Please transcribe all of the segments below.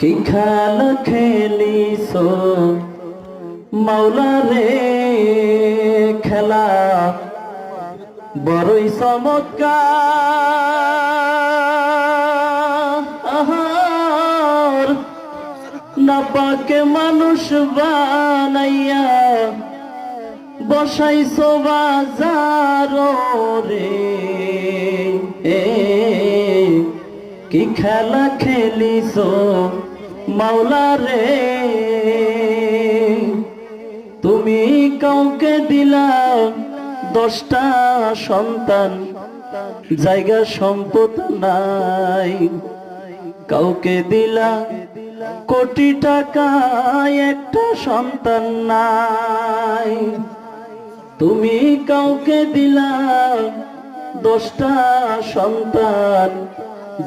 কি খেলা খেলিস মাওলা রে খেলা। বড়ই চমৎকার। মানুষ বানাইয়া বসাইছো বাজার রে কি খেলা খেলিস মাওলা রে? তুমি কাউকে দিলা দশটা সন্তান, জায়গা সম্পদ নাই। কাউকে দিলা কোটি টাকা একটা সন্তান নাই। তুমি কাউকে দিলা দশটা সন্তান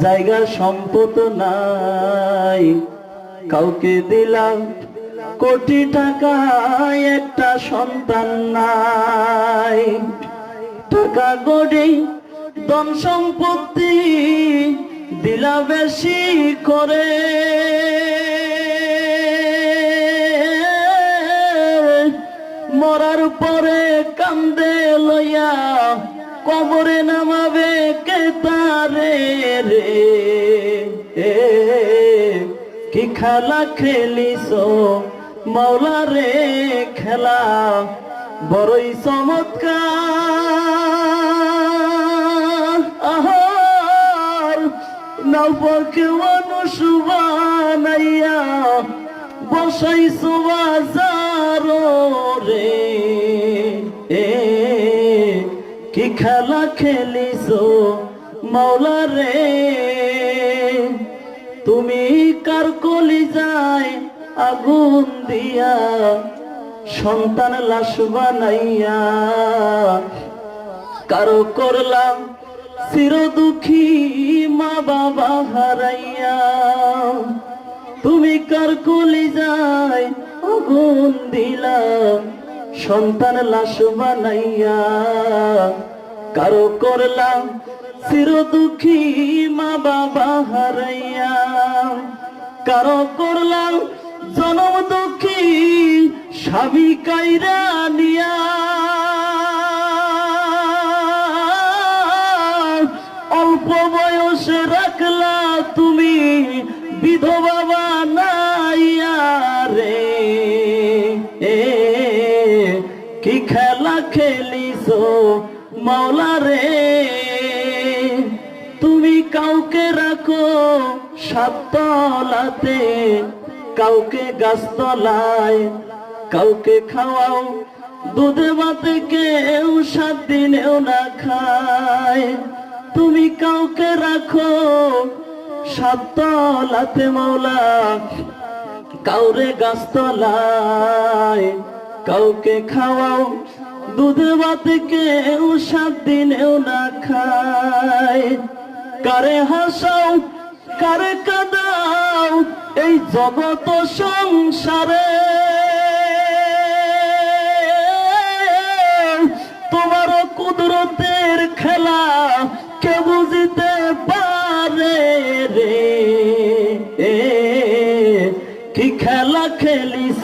জায়গা সম্পদ নাই। কাউকে দিলাম কোটি টাকা একটা সন্তান নাই। টাকা গড়ে ধন সম্পত্তি দিলা বেশি করে। মরার পরে কান্দে লইয়া কবরে নামাবে খেলা খেলিস মাওলা রে খেলা, বড়ই চমৎকার। আহার নবকে মানুষ বানাইয়া বসাইছো বাজার রে। এ, কি খেলা খেলিস মাওলা রে তুমি কার কলি যায় আগুন দিয়া সন্তান লাশ বানাইয়া কারও করলাম চির দুঃখী মা বাবা হারাইয়া। তুমি কার কলি যায় আগুন দিলাম সন্তান লাশ বানাইয়া। কারও করলাম চির দুঃখী মা বাবা হারাইয়া। কারও করলাম জনম দুঃখী, স্বামী কাইরা নিয়া। অল্প বয়সে রাখলা তুমি, বিধবা বানাইয়া রে। এ, কি খেলা খেলিস মাওলা রে। তুমি কাউকে রাখো সাতলাতে কাউকে গাছতলায় কাউকে খাওয়াও, দুধে ভাতে কেউ সাত দিনেও না খায়। তুমি কাউকে রাখো সাতলাতে মাওলা, কাউরে গাছতলায় কাউকে খাওয়াও, দুধে ভাতে কেউ সাত দিনেও না খায়। কারে হাসাও, কারে কাদাও, এই জগত সংসারে। তোমার কুদরতের খেলা কে বুঝিতে পারে রে। কি খেলা খেলিস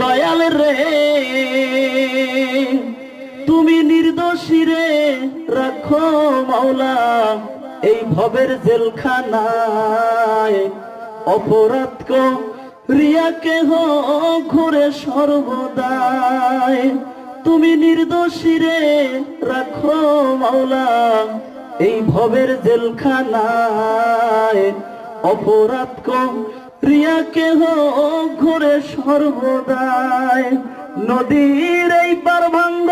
দয়াল রে। তুমি নির্দোষী রে, রাখো মাওলা। এই ভবের জেলখানায় অপরাধ কো রিয়া কেহ ঘুরে সর্বদায়। তুমি নির্দোষী রে, রাখো মাওলা। এই ভবের জেলখানায় অপরাধ রিয়া কেহ ঘুরে সর্বদায়। নদীর এই পার ভাঙ্গ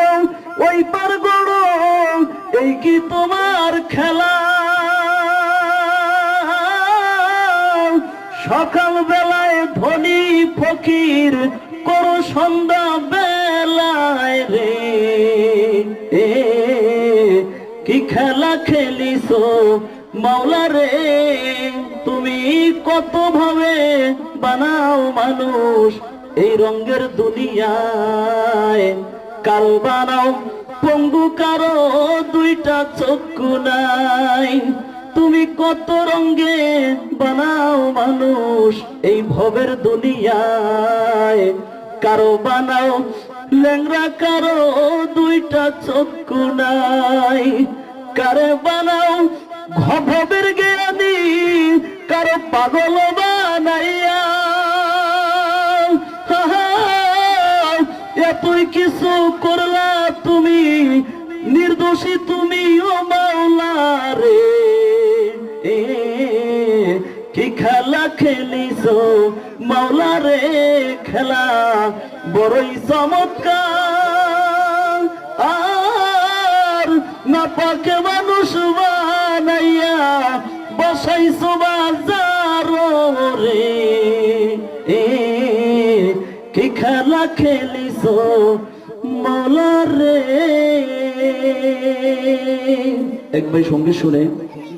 ওই পার গড় এই কি তোমার খেলা? সকাল বেলায় ধনী ফকির করো সন্ধ্যা বেলায় রে। এ, কি খেলা খেলিস মাওলা রে? তুমি কত ভাবে বানাও মানুষ এই রঙের দুনিয়ায়? কাল বানাও, পঙ্গু কারও দুইটা চক্ষু নাই। তুমি কত রঙ্গে বানাও মানুষ এই ভবের দুনিয়ায়। কারও বানাও ল্যাংরা কারও দুইটা চক্ষু নাই। কারে বানাও ভবের জ্ঞানী, কারও পাগল বানাইয়া। এতই কিছু করলা তুমি, নির্দোষী তুমি ও মাওলা রে। এ, কি খেলা খেলিস মাওলা রে খেলা বড়ই চমৎকার। না পাকে মানুষ বানাইয়া বসাইছ বাজার রে। এ কি খেলা খেলিস মৌলা রে? এক ভাই সঙ্গে শুনে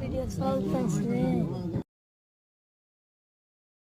Video 12